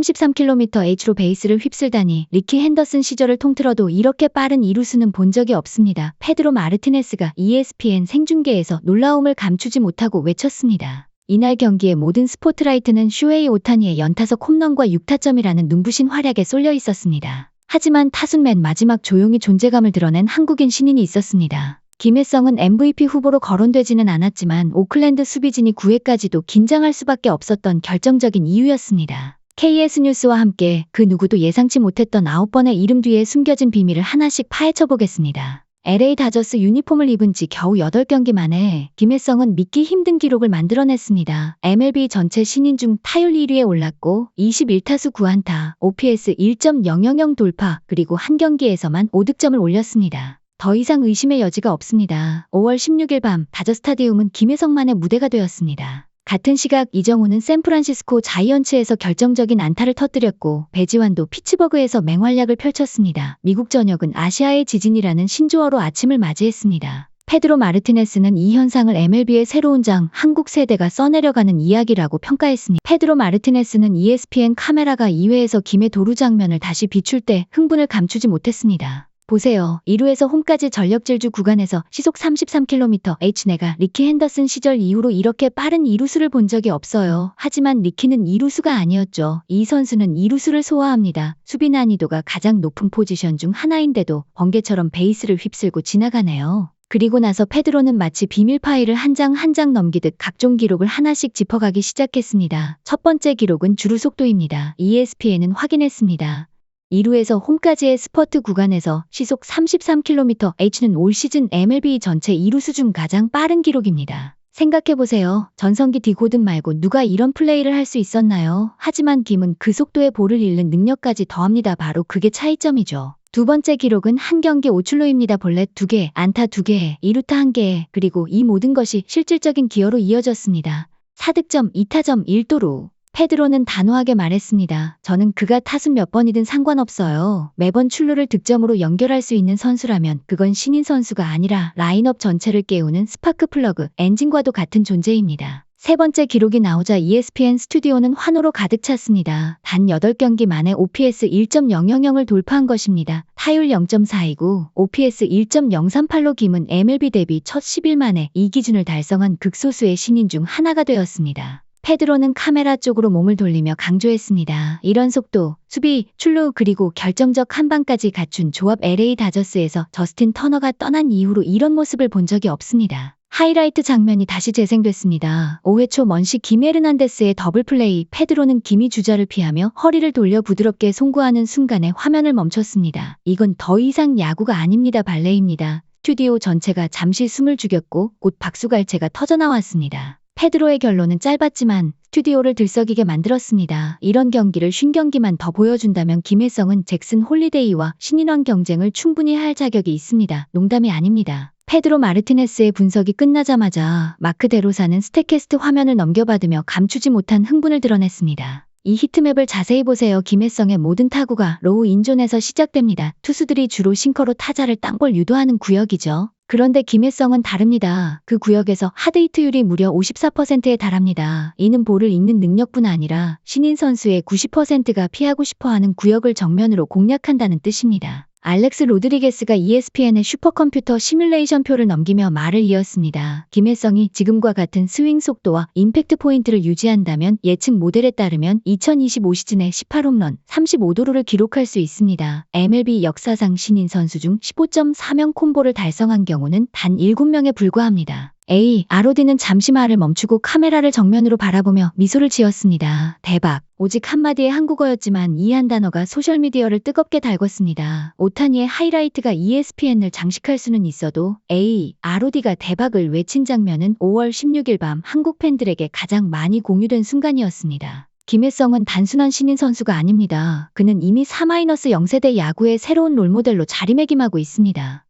33km/h로 베이스를 휩쓸다니 리키 핸더슨 시절을 통틀어도 이렇게 빠른 이루수는 본 적이 없습니다. 페드로 마르티네스가 ESPN 생중계에서 놀라움을 감추지 못하고 외쳤습니다. 이날 경기의 모든 스포트라이트는 슈웨이 오타니의 연타석 홈런과 6타점이라는 눈부신 활약에 쏠려 있었습니다. 하지만 타순 맨 마지막 조용히 존재감을 드러낸 한국인 신인이 있었습니다. 김혜성은 MVP 후보로 거론되지는 않았지만 오클랜드 수비진이 9회까지도 긴장할 수밖에 없었던 결정적인 이유였습니다. KS 뉴스와 함께 그 누구도 예상치 못했던 9번의 이름 뒤에 숨겨진 비밀을 하나씩 파헤쳐 보겠습니다. LA 다저스 유니폼을 입은 지 겨우 8경기 만에 김혜성은 믿기 힘든 기록을 만들어냈습니다. MLB 전체 신인 중 타율 1위에 올랐고 21타수 9안타, OPS 1.000 돌파, 그리고 한 경기에서만 5득점을 올렸습니다. 더 이상 의심의 여지가 없습니다. 5월 16일 밤 다저 스타디움은 김혜성만의 무대가 되었습니다. 같은 시각 이정우는 샌프란시스코 자이언츠에서 결정적인 안타를 터뜨렸고 배지환도 피츠버그에서 맹활약을 펼쳤습니다. 미국 전역은 아시아의 지진이라는 신조어로 아침을 맞이했습니다. 페드로 마르티네스는 이 현상을 MLB의 새로운 장 한국 세대가 써내려가는 이야기라고 평가했습니다. 페드로 마르티네스는 ESPN 카메라가 2회에서 김의 도루 장면을 다시 비출 때 흥분을 감추지 못했습니다. 보세요. 2루에서 홈까지 전력 질주 구간에서 시속 33km H 내가 리키 핸더슨 시절 이후로 이렇게 빠른 이루수를 본 적이 없어요. 하지만 리키는 이루수가 아니었죠. 이 선수는 이루수를 소화합니다. 수비 난이도가 가장 높은 포지션 중 하나인데도 번개처럼 베이스를 휩쓸고 지나가네요. 그리고 나서 페드로는 마치 비밀 파일을 한 장 한장 넘기듯 각종 기록을 하나씩 짚어가기 시작했습니다. 첫 번째 기록은 주루 속도입니다. ESPN은 확인했습니다. 2루에서 홈까지의 스퍼트 구간에서 시속 33km H는 올 시즌 MLB 전체 2루수 중 가장 빠른 기록입니다. 생각해보세요. 전성기 디고든 말고 누가 이런 플레이를 할 수 있었나요? 하지만 김은 그 속도의 볼을 잃는 능력까지 더합니다. 바로 그게 차이점이죠. 두 번째 기록은 한 경기 5출루입니다. 볼넷 2개, 안타 2개, 2루타 1개, 그리고 이 모든 것이 실질적인 기여로 이어졌습니다. 4득점, 2타점, 1도루. 페드로는 단호하게 말했습니다. 저는 그가 타순 몇 번이든 상관없어요. 매번 출루를 득점으로 연결할 수 있는 선수라면 그건 신인 선수가 아니라 라인업 전체를 깨우는 스파크 플러그, 엔진과도 같은 존재입니다. 세 번째 기록이 나오자 ESPN 스튜디오는 환호로 가득 찼습니다. 단 8경기 만에 OPS 1.000을 돌파한 것입니다. 타율 0.4이고 OPS 1.038로 김은 MLB 데뷔 첫 10일 만에 이 기준을 달성한 극소수의 신인 중 하나가 되었습니다. 페드로는 카메라 쪽으로 몸을 돌리며 강조했습니다. 이런 속도, 수비, 출루 그리고 결정적 한 방까지 갖춘 조합 LA 다저스에서 저스틴 터너가 떠난 이후로 이런 모습을 본 적이 없습니다. 하이라이트 장면이 다시 재생됐습니다. 5회 초 먼시 김에르난데스의 더블 플레이, 페드로는 김이 주자를 피하며 허리를 돌려 부드럽게 송구하는 순간에 화면을 멈췄습니다. 이건 더 이상 야구가 아닙니다. 발레입니다. 스튜디오 전체가 잠시 숨을 죽였고 곧 박수갈채가 터져나왔습니다. 페드로의 결론은 짧았지만 스튜디오를 들썩이게 만들었습니다. 이런 경기를 쉰 경기만 더 보여준다면 김혜성은 잭슨 홀리데이와 신인왕 경쟁을 충분히 할 자격이 있습니다. 농담이 아닙니다. 페드로 마르티네스의 분석이 끝나자마자 마크 데로사는 스태캐스트 화면을 넘겨받으며 감추지 못한 흥분을 드러냈습니다. 이 히트맵을 자세히 보세요. 김혜성의 모든 타구가 로우 인존에서 시작됩니다. 투수들이 주로 싱커로 타자를 땅볼 유도하는 구역이죠. 그런데 김혜성은 다릅니다. 그 구역에서 하드히트율이 무려 54%에 달합니다. 이는 볼을 읽는 능력뿐 아니라 신인 선수의 90%가 피하고 싶어하는 구역을 정면으로 공략한다는 뜻입니다. 알렉스 로드리게스가 ESPN의 슈퍼컴퓨터 시뮬레이션 표를 넘기며 말을 이었습니다. 김혜성이 지금과 같은 스윙 속도와 임팩트 포인트를 유지한다면 예측 모델에 따르면 2025 시즌에 18홈런, 35도루를 기록할 수 있습니다. MLB 역사상 신인 선수 중 15.4명 콤보를 달성한 경우는 단 7명에 불과합니다. A. 아로디는 잠시 말을 멈추고 카메라를 정면으로 바라보며 미소를 지었습니다. 대박. 오직 한마디의 한국어였지만 이 한 단어가 소셜미디어를 뜨겁게 달궜습니다. 오타니의 하이라이트가 ESPN을 장식할 수는 있어도 A. 아로디가 대박을 외친 장면은 5월 16일 밤 한국 팬들에게 가장 많이 공유된 순간이었습니다. 김혜성은 단순한 신인 선수가 아닙니다. 그는 이미 4-0세대 야구의 새로운 롤모델로 자리매김하고 있습니다.